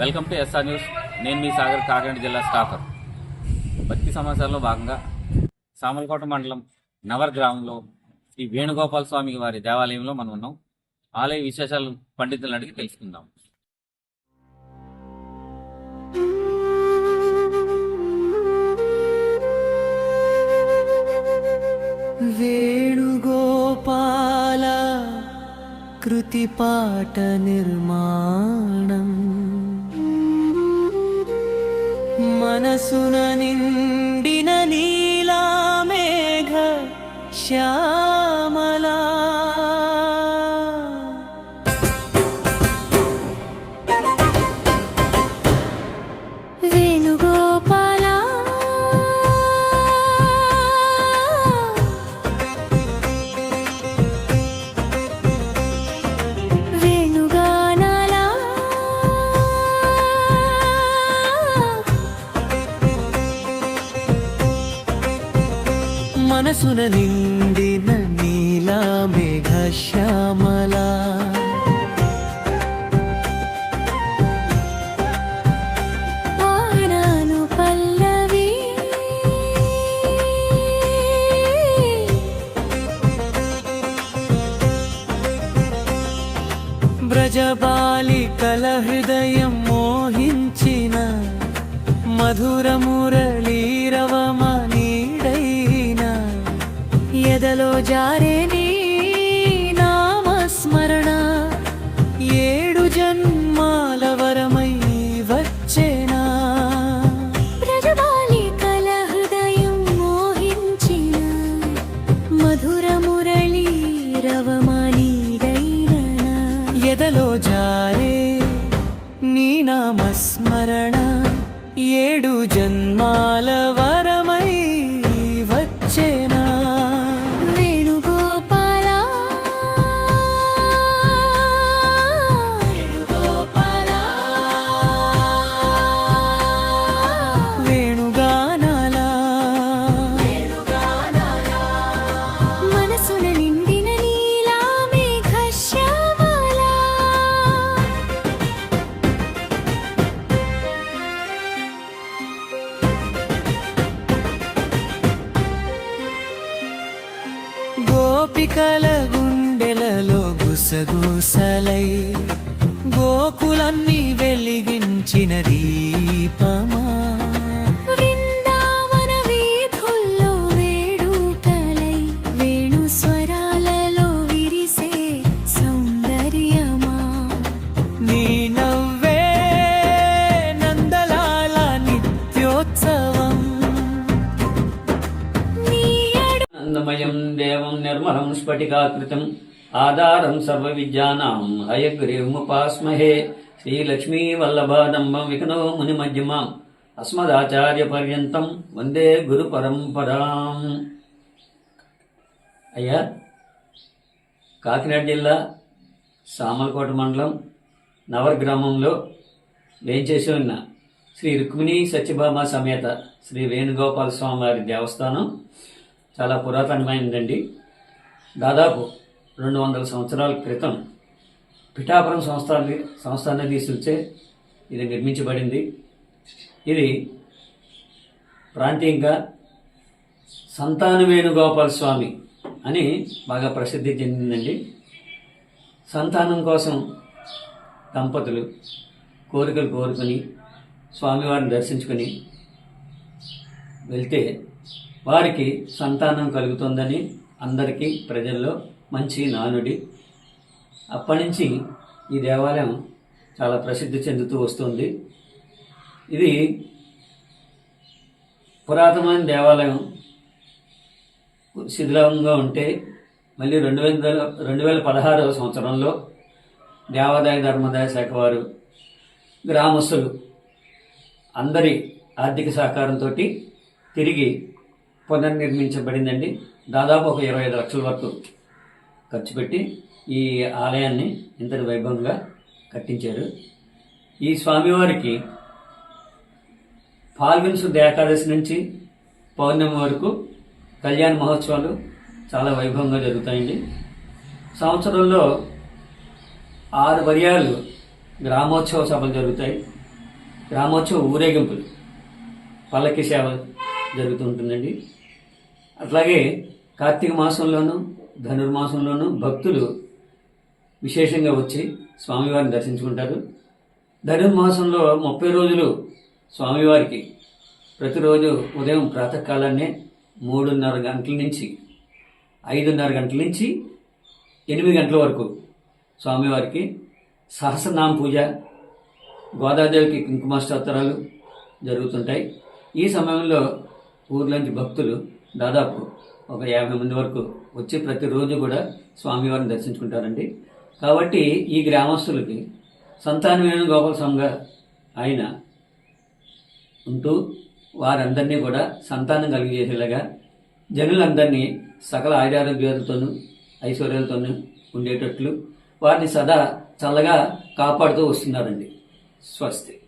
Welcome to SR news. నేను మీ సాగర్ కాకినాడ జిల్లా Staffer. భక్తి సమాచారంలో భాగంగా సామలకోట మండలం నవర్ గ్రామంలో శ్రీ వేణుగోపాల స్వామి వారి దేవాలయంలో మనం ఉన్నాం. ఆలయ విశేషాలు పండితులను అడిగి తెలుసుకుందాం. వేణుగోపాల కృతిపాట నిర్మాణం. మనసున నిండిన నీలామేఘ శ్యామలా మనసున నిండిన నీలా మేఘ ఆనాను పల్లవి. బ్రజబాలికల హృదయం మోహించిన మధుర మురళి ఎదలో జారే నీ నామస్మరణ. ఏడు జన్మాల వరమై వచ్చేనా. ప్రజబాలికల హృదయం మోహించిన మధుర మురళీ రవమానీడైన ఎదలో జారే నీ నామస్మరణ. ఏడు జన్మాల గోపికల గుండెలలో గుసగుసలై గోకులన్నీ వెలిగించిన దీపమా? దేవం నిర్మలం స్ఫటికాకృతం ఆధారం సర్వ విద్యానాం హయగ్రీవముపాస్మహే శ్రీలక్ష్మీ వల్లభాదంబం వికనో ముని అస్మదాచార్య పర్యంతం వందే గురు పరంపరాం అయ్యా కాకినాడ జిల్లా సామలకోట మండలం నవర్ గ్రామంలో వేయించేసి ఉన్న శ్రీ రుక్మిణి సత్యభామ సమేత శ్రీ వేణుగోపాల స్వామి వారి దేవస్థానం చాలా పురాతనమైనదండి. దాదాపు రెండు వందల సంవత్సరాల క్రితం పిఠాపురం సంస్థాన సంస్థానాధీశులచే ఇది నిర్మించబడింది. ఇది ప్రాంతీయంగా సంతాన వేణుగోపాల స్వామి అని బాగా ప్రసిద్ధి చెందిందండి. సంతానం కోసం దంపతులు కోరికలు కోరుకొని స్వామివారిని దర్శించుకొని వెళ్తే వారికి సంతానం కలుగుతుందని అందరికీ ప్రజల్లో మంచి నానుడి. అప్పటి నుంచి ఈ దేవాలయం చాలా ప్రసిద్ధి చెందుతూ వస్తుంది. ఇది పురాతనమైన దేవాలయం. శిథిలంగా ఉంటే మళ్ళీ రెండు వేల రెండు వేల పదహారవ సంవత్సరంలో దేవాదాయ ధర్మదాయ శాఖ వారు గ్రామస్తులు అందరి ఆర్థిక సహకారంతో తిరిగి పునర్నిర్మించబడిందండి. దాదాపు ఒక ఇరవై ఐదు లక్షల వరకు ఖర్చు పెట్టి ఈ ఆలయాన్ని ఇంతటి వైభవంగా కట్టించారు. ఈ స్వామివారికి ఫాల్గున్ శుద్ధ ఏకాదశి నుంచి పౌర్ణమి వరకు కళ్యాణ మహోత్సవాలు చాలా వైభవంగా జరుగుతాయండి. సంవత్సరంలో ఆరు పర్యాలు గ్రామోత్సవ సభలు జరుగుతాయి. గ్రామోత్సవ ఊరేగింపులు పల్లకి సేవ జరుగుతూ ఉంటుందండి. అట్లాగే కార్తీక మాసంలోనూ ధనుర్మాసంలోనూ భక్తులు విశేషంగా వచ్చి స్వామివారిని దర్శించుకుంటారు. ధనుర్మాసంలో ముప్పై రోజులు స్వామివారికి ప్రతిరోజు ఉదయం ప్రాతకాలాన్నే మూడున్నర గంటల నుంచి ఐదున్నర గంటల నుంచి ఎనిమిది గంటల వరకు స్వామివారికి సహస్రనామ పూజ గోదాదేవికి కుంకుమాష్టోత్తరాలు జరుగుతుంటాయి. ఈ సమయంలో ఊర్లోంచి భక్తులు దాదాపు ఒక యాభై మంది వరకు వచ్చి ప్రతిరోజు కూడా స్వామివారిని దర్శించుకుంటారండి. కాబట్టి ఈ గ్రామస్తులకి సంతానమైన వేణుగోపాల స్వామిగా ఆయన ఉంటూ వారందరినీ కూడా సంతానం కలిగజేసేలాగా జనులందరినీ సకల ఆయురారోగ్యాలతోనూ ఐశ్వర్యాలతోనూ ఉండేటట్లు వారిని సదా చల్లగా కాపాడుతూ వస్తున్నారండి. స్వస్తి.